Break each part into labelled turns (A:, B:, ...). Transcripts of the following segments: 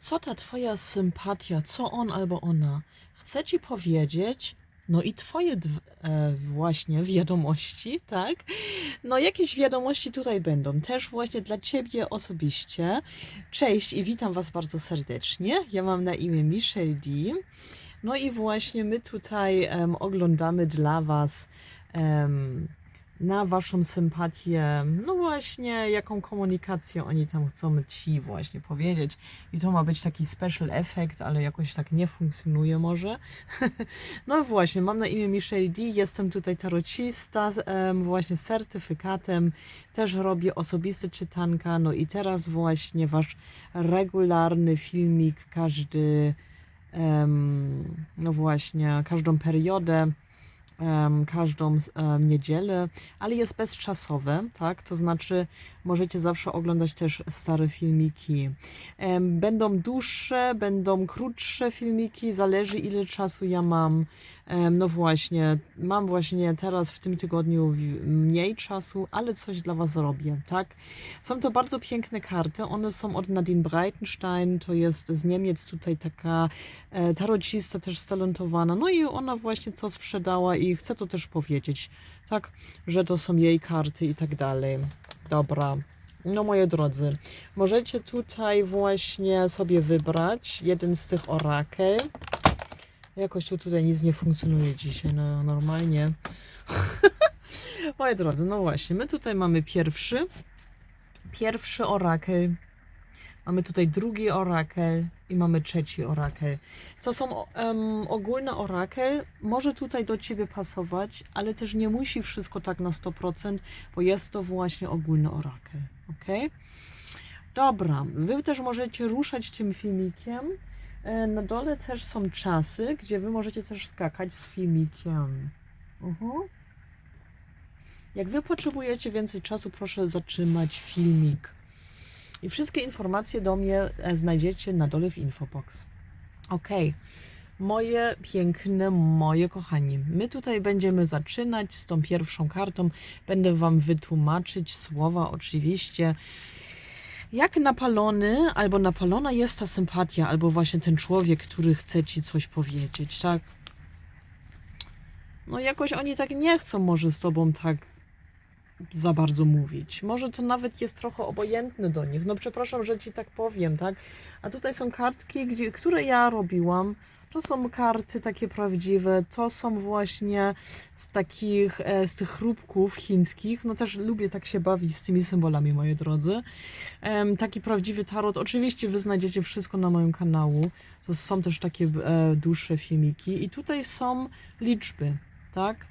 A: co ta twoja sympatia, co on albo ona chce ci powiedzieć, no i twoje e, właśnie wiadomości, tak? No jakieś wiadomości tutaj będą, też właśnie dla ciebie osobiście. Cześć i witam was bardzo serdecznie. Ja mam na imię Michelle D. No i właśnie my tutaj em, oglądamy dla was em, na waszą sympatię, no właśnie, jaką komunikację oni tam chcą ci właśnie powiedzieć. I to ma być taki special effect, ale jakoś tak nie funkcjonuje może. no właśnie, mam na imię Michelle D, jestem tutaj tarocista, właśnie certyfikatem, też robię osobiste czytanka, no i teraz właśnie wasz regularny filmik, każdy, no właśnie, każdą periodę, każdą niedzielę, ale jest bezczasowe, tak? To znaczy możecie zawsze oglądać też stare filmiki. Będą dłuższe, będą krótsze filmiki, zależy ile czasu ja mam. No właśnie, mam właśnie teraz w tym tygodniu mniej czasu, ale coś dla Was robię, tak? Są to bardzo piękne karty, one są od Nadine Breitenstein, to jest z Niemiec tutaj taka e, tarocista też stalentowana, no i ona właśnie to sprzedała i chce to też powiedzieć, tak, że to są jej karty i tak dalej. Dobra. No moi drodzy, możecie tutaj właśnie sobie wybrać jeden z tych orakel. Jakoś tu tutaj nic nie funkcjonuje dzisiaj, no normalnie. moi drodzy, no właśnie, my tutaj mamy pierwszy, pierwszy orakel. Mamy tutaj drugi orakel i mamy trzeci orakel. To są em, ogólne orakel. Może tutaj do Ciebie pasować, ale też nie musi wszystko tak na 100%, bo jest to właśnie ogólny orakel. Ok? Dobra, Wy też możecie ruszać tym filmikiem. E, Na dole też są czasy, gdzie Wy możecie też skakać z filmikiem. Mhm. Jak Wy potrzebujecie więcej czasu, proszę zatrzymać filmik. I wszystkie informacje do mnie e, znajdziecie na dole w infobox. Ok, moje piękne, moje kochani, my tutaj będziemy zaczynać z tą pierwszą kartą. Będę Wam wytłumaczyć słowa, oczywiście. Jak napalony albo napalona jest ta sympatia, albo właśnie ten człowiek, który chce Ci coś powiedzieć, tak? No jakoś oni tak nie chcą może z Tobą tak za bardzo mówić. Może to nawet jest trochę obojętne do nich. No przepraszam, że ci tak powiem, tak? A tutaj są kartki, gdzie, które ja robiłam. To są karty takie prawdziwe. To są właśnie z takich, e, z tych chrupków chińskich. No też lubię tak się bawić z tymi symbolami, moi drodzy. Taki prawdziwy tarot. Oczywiście wy znajdziecie wszystko na moim kanału. To są też takie e, dłuższe filmiki. I tutaj są liczby, tak?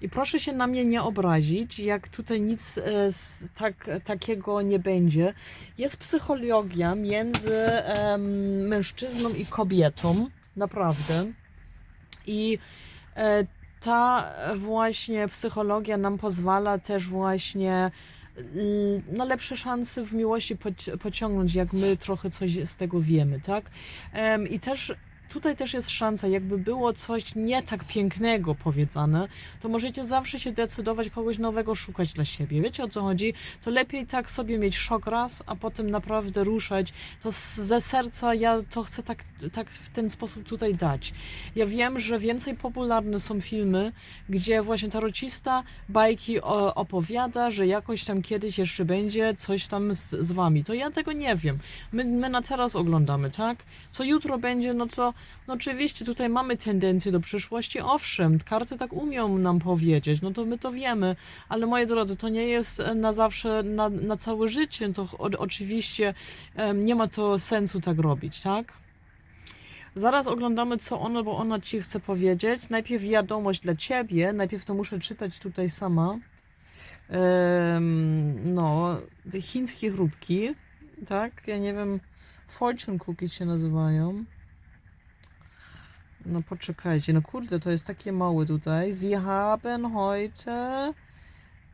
A: I proszę się na mnie nie obrazić, jak tutaj nic e, z, tak, takiego nie będzie. Jest psychologia między mężczyzną i kobietą, naprawdę. I e, ta właśnie psychologia nam pozwala też właśnie y, no, lepsze szanse w miłości poci- pociągnąć, jak my trochę coś z tego wiemy, tak? I też tutaj też jest szansa, jakby było coś nie tak pięknego powiedziane, to możecie zawsze się decydować kogoś nowego szukać dla siebie. Wiecie o co chodzi? To lepiej tak sobie mieć szok raz, a potem naprawdę ruszać. To ze serca ja to chcę tak, tak w ten sposób tutaj dać. Ja wiem, że więcej popularne są filmy, gdzie właśnie tarocista bajki opowiada, że jakoś tam kiedyś jeszcze będzie coś tam z, z wami. To ja tego nie wiem. My, my na teraz oglądamy, tak? Co jutro będzie, no to no oczywiście tutaj mamy tendencję do przyszłości, owszem, karty tak umią nam powiedzieć, no to my to wiemy, ale moi drodzy, to nie jest na zawsze, na, na całe życie, to o, oczywiście em, nie ma to sensu tak robić, tak? Zaraz oglądamy, co ono, bo ona ci chce powiedzieć. Najpierw wiadomość dla ciebie, najpierw to muszę czytać tutaj sama. Em, no, chińskie chrupki, tak? Ja nie wiem, fortune cookies się nazywają. No poczekajcie, no kurde, to jest takie małe tutaj. Sie haben heute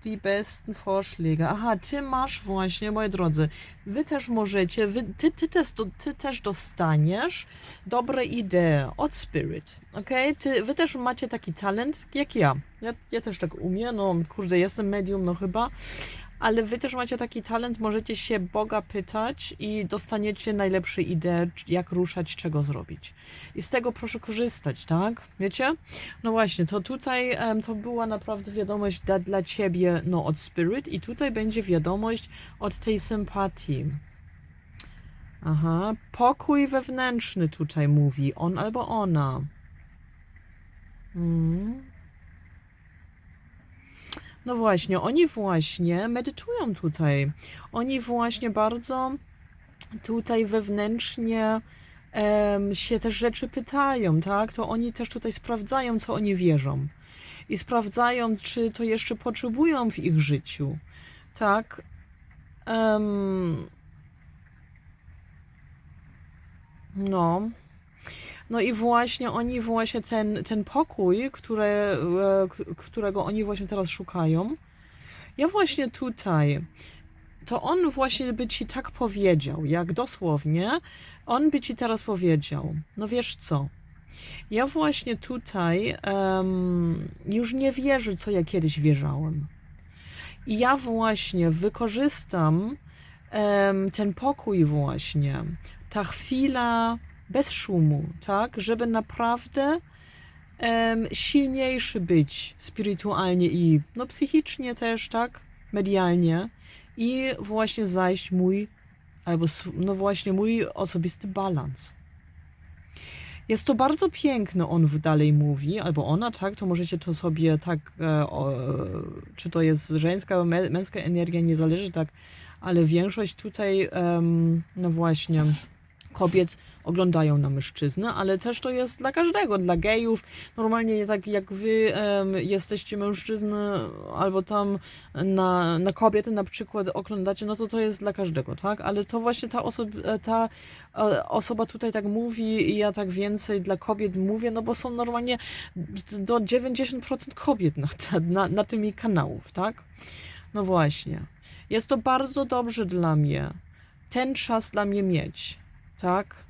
A: die besten Vorschläge. Aha, ty masz właśnie, moi drodzy, wy też możecie, wy, ty, ty, też, ty też dostaniesz dobre idee od Spirit, okej? Ty, wy też macie taki talent jak ja. ja. Ja też tak umiem, no kurde, jestem medium, no chyba. Ale wy też macie taki talent, możecie się Boga pytać i dostaniecie najlepsze idee, jak ruszać, czego zrobić. I z tego proszę korzystać, tak? Wiecie? No właśnie, to tutaj em, to była naprawdę wiadomość dla, dla ciebie, no od Spirit i tutaj będzie wiadomość od tej sympatii. Aha, pokój wewnętrzny tutaj mówi, on albo ona. Mm. No właśnie, oni właśnie medytują tutaj. Oni właśnie bardzo tutaj wewnętrznie em, się też rzeczy pytają, tak? To oni też tutaj sprawdzają, co oni wierzą. I sprawdzają, czy to jeszcze potrzebują w ich życiu, tak? Em, no. No i właśnie oni właśnie ten, ten pokój, które, e, którego oni właśnie teraz szukają, ja właśnie tutaj, to on właśnie by ci tak powiedział, jak dosłownie, on by ci teraz powiedział, no wiesz co, ja właśnie tutaj em, już nie wierzę, co ja kiedyś wierzałem. I ja właśnie wykorzystam em, ten pokój właśnie, ta chwila bez szumu, tak, żeby naprawdę em, silniejszy być spirytualnie i no, psychicznie też, tak, medialnie i właśnie zajść mój, albo no właśnie mój osobisty balans. Jest to bardzo piękne, on dalej mówi, albo ona, tak, to możecie to sobie tak, e, o, czy to jest żeńska, mę- męska energia, nie zależy tak, ale większość tutaj, em, no właśnie, kobiet oglądają na mężczyznę, ale też to jest dla każdego, dla gejów. Normalnie tak jak wy em, jesteście mężczyzny albo tam na, na kobiety na przykład oglądacie, no to to jest dla każdego, tak? Ale to właśnie ta, osoba, ta e, osoba tutaj tak mówi i ja tak więcej dla kobiet mówię, no bo są normalnie do 90% kobiet na, na, na kanałów, tak? No właśnie. Jest to bardzo dobrze dla mnie. Ten czas dla mnie mieć, tak?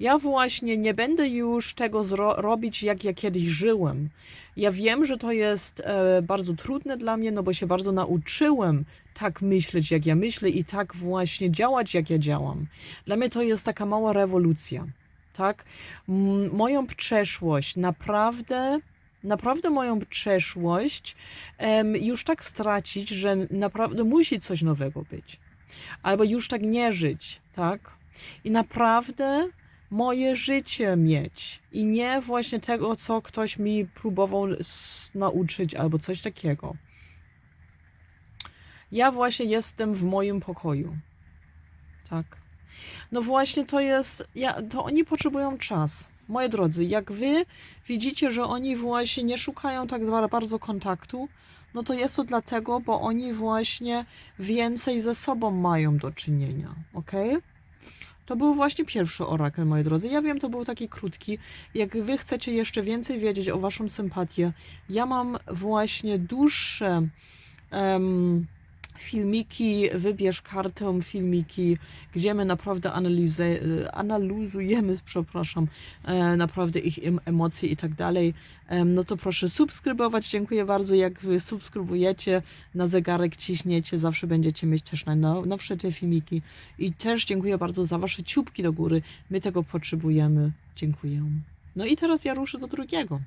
A: Ja właśnie nie będę już tego robić, jak ja kiedyś żyłem. Ja wiem, że to jest e, bardzo trudne dla mnie, no bo się bardzo nauczyłem tak myśleć, jak ja myślę i tak właśnie działać, jak ja działam. Dla mnie to jest taka mała rewolucja, tak? M- moją przeszłość, naprawdę, naprawdę moją przeszłość już tak stracić, że naprawdę musi coś nowego być. Albo już tak nie żyć, tak? I naprawdę moje życie mieć i nie właśnie tego, co ktoś mi próbował nauczyć albo coś takiego. Ja właśnie jestem w moim pokoju. Tak. No właśnie to jest, ja, to oni potrzebują czas. Moi drodzy, jak wy widzicie, że oni właśnie nie szukają tak bardzo kontaktu, no to jest to dlatego, bo oni właśnie więcej ze sobą mają do czynienia, ok? To był właśnie pierwszy orakel, moi drodzy. Ja wiem, to był taki krótki. Jak wy chcecie jeszcze więcej wiedzieć o waszą sympatię, ja mam właśnie dłuższe em, filmiki, wybierz kartę filmiki, gdzie my naprawdę analize, analizujemy, przepraszam, e, naprawdę ich em- emocje i tak dalej. No to proszę subskrybować, dziękuję bardzo, jak wy subskrybujecie, na zegarek ciśniecie, zawsze będziecie mieć też najnowsze te filmiki. I też dziękuję bardzo za wasze ciupki do góry, my tego potrzebujemy, dziękuję. No i teraz ja ruszę do drugiego.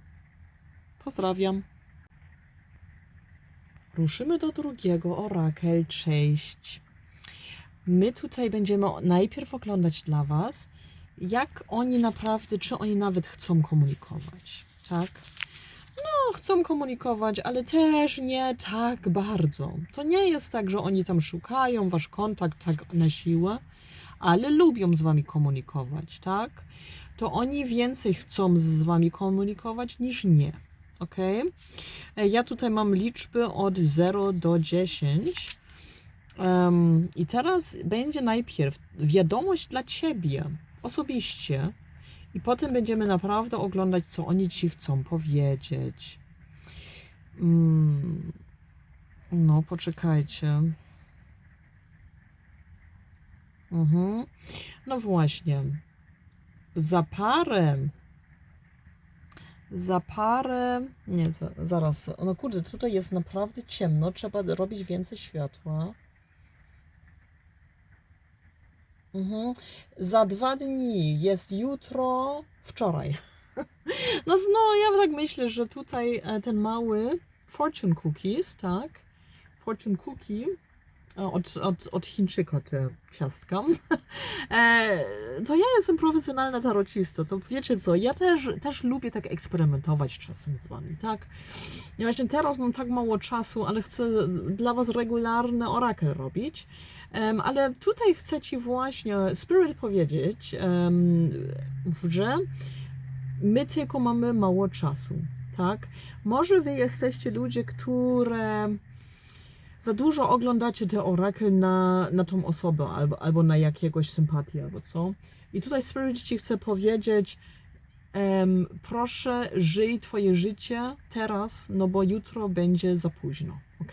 A: Pozdrawiam. Ruszymy do drugiego, orakel, cześć. My tutaj będziemy najpierw oglądać dla Was, jak oni naprawdę, czy oni nawet chcą komunikować, tak? No, chcą komunikować, ale też nie tak bardzo. To nie jest tak, że oni tam szukają Wasz kontakt tak na siłę, ale lubią z Wami komunikować, tak? To oni więcej chcą z Wami komunikować niż nie, ok? E, Ja tutaj mam liczby od 0 do 10. Em, I teraz będzie najpierw wiadomość dla ciebie osobiście, i potem będziemy naprawdę oglądać, co oni ci chcą powiedzieć. Mm, no, poczekajcie. Mhm. No właśnie. Za parę za parę. Nie, za, zaraz. No kurde, tutaj jest naprawdę ciemno. Trzeba robić więcej światła. Mhm. Za dwa dni jest jutro, wczoraj. No, no ja tak myślę, że tutaj e, ten mały fortune cookies, tak? Fortune cookie od, od, od Chińczyka te ciastka. E, to ja jestem profesjonalna tarocista, to wiecie co, ja też, też lubię tak eksperymentować czasem z wami, tak? Ja właśnie teraz mam tak mało czasu, ale chcę dla was regularny orakel robić. Em, ale tutaj chcę ci właśnie Spirit powiedzieć, em, że my tylko mamy mało czasu, tak? Może wy jesteście ludzie, które za dużo oglądacie te orakel na, na tą osobę albo, albo na jakiegoś sympatię, albo co. I tutaj Spirit ci chce powiedzieć, proszę żyj twoje życie teraz, no bo jutro będzie za późno, ok?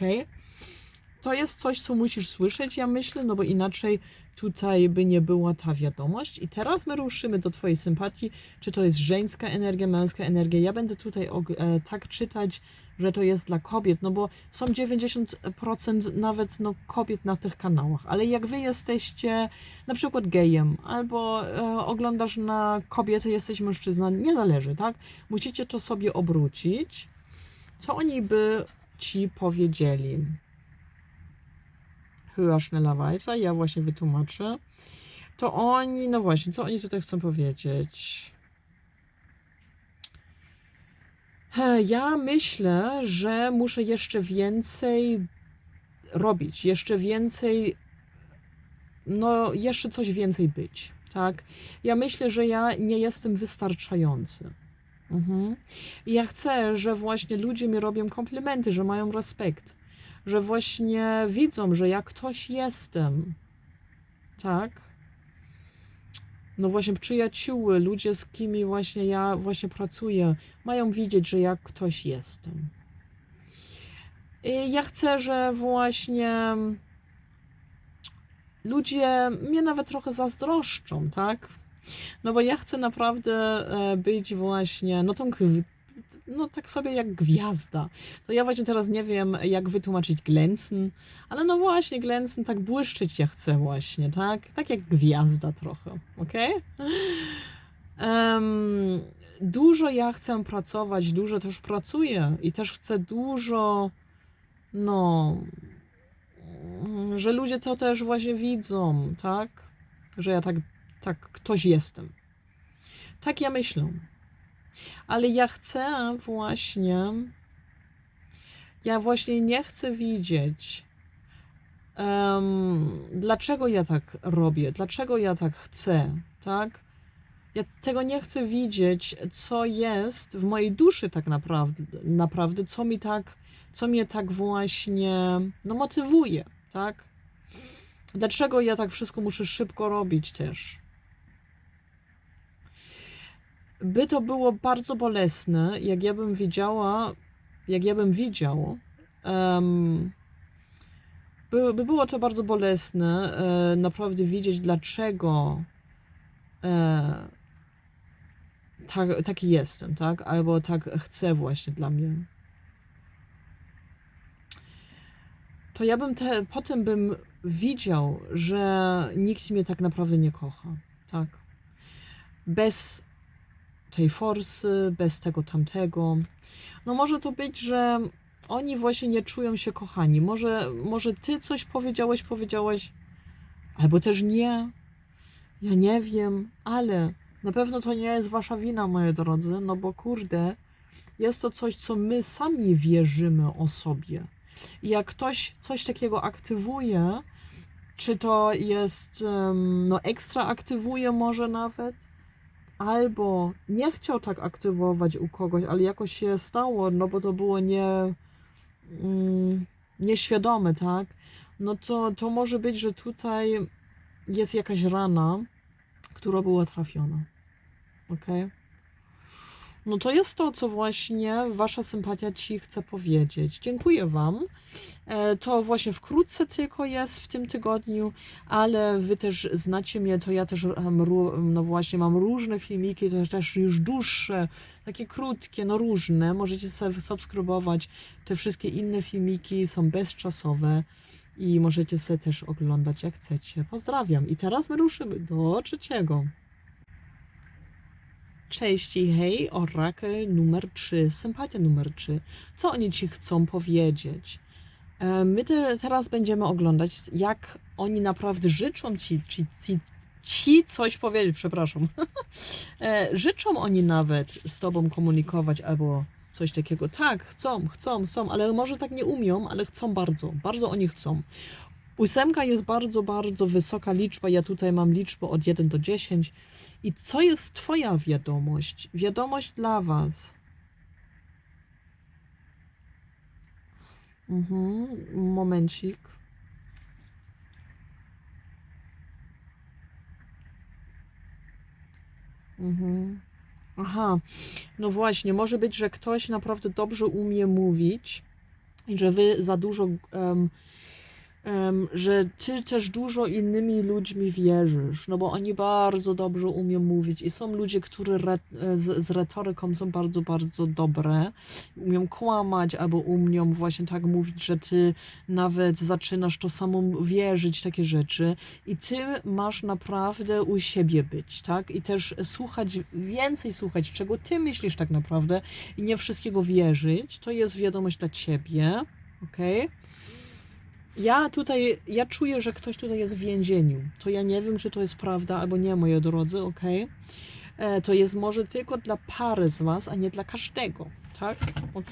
A: To jest coś, co musisz słyszeć, ja myślę, no bo inaczej tutaj by nie była ta wiadomość. I teraz my ruszymy do Twojej sympatii, czy to jest żeńska energia, męska energia. Ja będę tutaj e, tak czytać, że to jest dla kobiet, no bo są 90% nawet no, kobiet na tych kanałach, ale jak Wy jesteście na przykład gejem, albo e, oglądasz na kobietę, jesteś mężczyzna, nie należy, tak? Musicie to sobie obrócić. Co oni by Ci powiedzieli? Höher, schneller, weiter. Ja właśnie wytłumaczę. To oni, no właśnie, co oni tutaj chcą powiedzieć? Ja myślę, że muszę jeszcze więcej robić, jeszcze więcej, no jeszcze coś więcej być, tak? Ja myślę, że ja nie jestem wystarczający. Mhm. Ja chcę, że właśnie ludzie mi robią komplementy, że mają respekt, że właśnie widzą, że ja ktoś jestem, tak? No właśnie przyjacióły, ludzie z kimi właśnie ja właśnie pracuję, mają widzieć, że ja ktoś jestem. I ja chcę, że właśnie ludzie mnie nawet trochę zazdroszczą, tak? No bo ja chcę naprawdę e, być właśnie, no tą, no tak sobie jak gwiazda. To ja właśnie teraz nie wiem, jak wytłumaczyć glęcen, ale no właśnie, glęcen, tak błyszczeć ja chcę właśnie, tak? Tak jak gwiazda trochę, okej? Em, dużo ja chcę pracować, dużo też pracuję i też chcę dużo, no, że ludzie to też właśnie widzą, tak? Że ja tak, tak ktoś jestem. Tak ja myślę. Ale ja chcę właśnie, ja właśnie nie chcę widzieć, em, dlaczego ja tak robię, dlaczego ja tak chcę, tak? Ja tego nie chcę widzieć, co jest w mojej duszy tak naprawdę, naprawdę co mi tak, co mnie tak właśnie, no motywuje, tak? Dlaczego ja tak wszystko muszę szybko robić też? By to było bardzo bolesne, jak ja bym wiedziała, jak ja bym widział, em, by, by było to bardzo bolesne, e, naprawdę widzieć, dlaczego e, tak, taki jestem, tak? Albo tak chcę właśnie dla mnie. To ja bym te, potem bym widział, że nikt mnie tak naprawdę nie kocha, tak? Bez tej forsy, bez tego tamtego. No może to być, że oni właśnie nie czują się kochani. Może, może ty coś powiedziałeś, powiedziałeś, albo też nie. Ja nie wiem, ale na pewno to nie jest wasza wina, moi drodzy, no bo kurde, jest to coś, co my sami wierzymy o sobie. I jak ktoś coś takiego aktywuje, czy to jest, no ekstra aktywuje może nawet, albo nie chciał tak aktywować u kogoś, ale jakoś się stało, no bo to było nie, mm, nieświadome, tak? No to, to może być, że tutaj jest jakaś rana, która była trafiona. Ok? No to jest to, co właśnie wasza sympatia ci chce powiedzieć. Dziękuję wam. E, To właśnie wkrótce tylko jest w tym tygodniu, ale wy też znacie mnie, to ja też no właśnie mam różne filmiki, to też już dłuższe, takie krótkie, no różne. Możecie sobie subskrybować. Te wszystkie inne filmiki są bezczasowe i możecie sobie też oglądać jak chcecie. Pozdrawiam. I teraz my ruszymy do trzeciego. Cześć i hej, orakel numer 3, sympatia numer 3. Co oni ci chcą powiedzieć? E, My te, teraz będziemy oglądać, jak oni naprawdę życzą ci, ci, ci, ci coś powiedzieć, przepraszam. E, życzą oni nawet z tobą komunikować albo coś takiego. Tak, chcą, chcą, chcą, ale może tak nie umią, ale chcą bardzo, bardzo oni chcą. Ósemka jest bardzo, bardzo wysoka liczba. Ja tutaj mam liczbę od 1 do 10. I co jest Twoja wiadomość? Wiadomość dla Was. Mhm, momencik. Mhm. Aha, no właśnie, może być, że ktoś naprawdę dobrze umie mówić i że wy za dużo, em, że ty też dużo innymi ludźmi wierzysz, no bo oni bardzo dobrze umieją mówić i są ludzie, którzy re, z, z retoryką są bardzo, bardzo dobre, umieją kłamać albo umieją właśnie tak mówić, że ty nawet zaczynasz to samo wierzyć, takie rzeczy i ty masz naprawdę u siebie być, tak? I też słuchać, więcej słuchać, czego ty myślisz tak naprawdę i nie wszystkiego wierzyć, to jest wiadomość dla ciebie, okej? Ja tutaj, ja czuję, że ktoś tutaj jest w więzieniu. To ja nie wiem, czy to jest prawda albo nie, moi drodzy, ok? E, To jest może tylko dla pary z Was, a nie dla każdego, tak? Ok?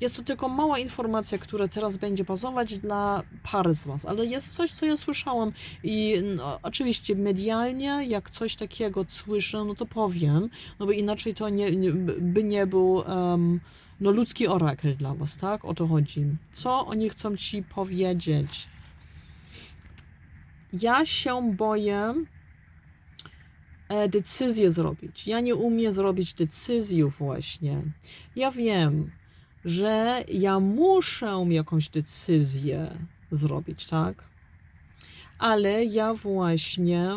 A: Jest to tylko mała informacja, która teraz będzie bazować dla pary z Was, ale jest coś, co ja słyszałam i no, oczywiście medialnie, jak coś takiego słyszę, no to powiem, no bo inaczej to nie, nie, by nie był em, no, ludzki orakel dla Was, tak? O to chodzi. Co oni chcą Ci powiedzieć? Ja się boję decyzję zrobić. Ja nie umiem zrobić decyzji właśnie. Ja wiem, że ja muszę jakąś decyzję zrobić, tak? Ale ja właśnie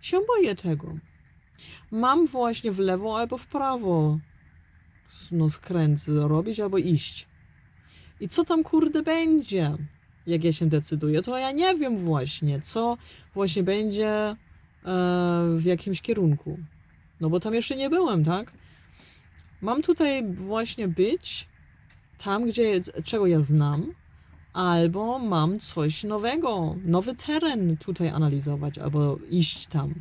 A: się boję tego. Mam właśnie w lewo albo w prawo no skręt robić albo iść. I co tam kurde będzie, jak ja się decyduję? To ja nie wiem właśnie, co właśnie będzie e, w jakimś kierunku. No bo tam jeszcze nie byłem, tak? Mam tutaj właśnie być tam, gdzie czego ja znam, albo mam coś nowego, nowy teren tutaj analizować, albo iść tam.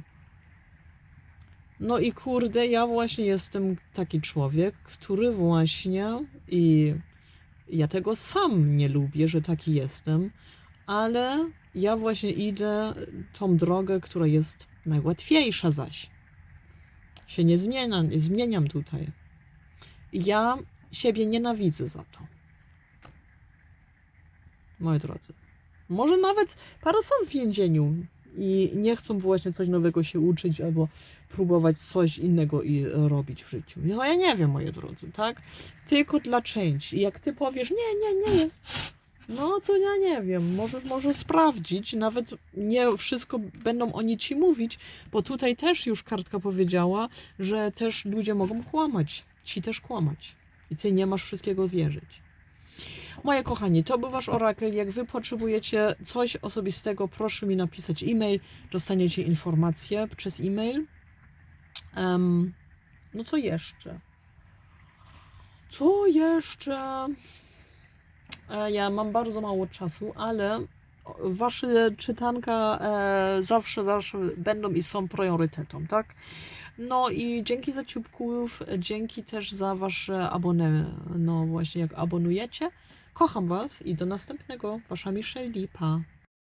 A: No i kurde, ja właśnie jestem taki człowiek, który właśnie i ja tego sam nie lubię, że taki jestem, ale ja właśnie idę tą drogę, która jest najłatwiejsza zaś. Się nie zmieniam, nie zmieniam tutaj. Ja siebie nienawidzę za to. Moi drodzy. Może nawet parę są w więzieniu i nie chcą właśnie coś nowego się uczyć albo próbować coś innego i robić w życiu. No ja nie wiem, moi drodzy, tak? Tylko dla części. I jak ty powiesz, nie, nie, nie jest, no to ja nie wiem, możesz może sprawdzić, nawet nie wszystko będą oni ci mówić, bo tutaj też już kartka powiedziała, że też ludzie mogą kłamać, ci też kłamać. I ty nie masz wszystkiego wierzyć. Moje kochani, to był Wasz orakel. Jak Wy potrzebujecie coś osobistego, proszę mi napisać e-mail. Dostaniecie informacje przez e-mail. Em, no co jeszcze? Co jeszcze? E, Ja mam bardzo mało czasu, ale Wasze czytanka e, zawsze, zawsze będą i są priorytetą, tak? No i dzięki za ciupków, dzięki też za Wasze abonę, no właśnie jak abonujecie. Kocham Was i do następnego. Wasza Michelle Lipa.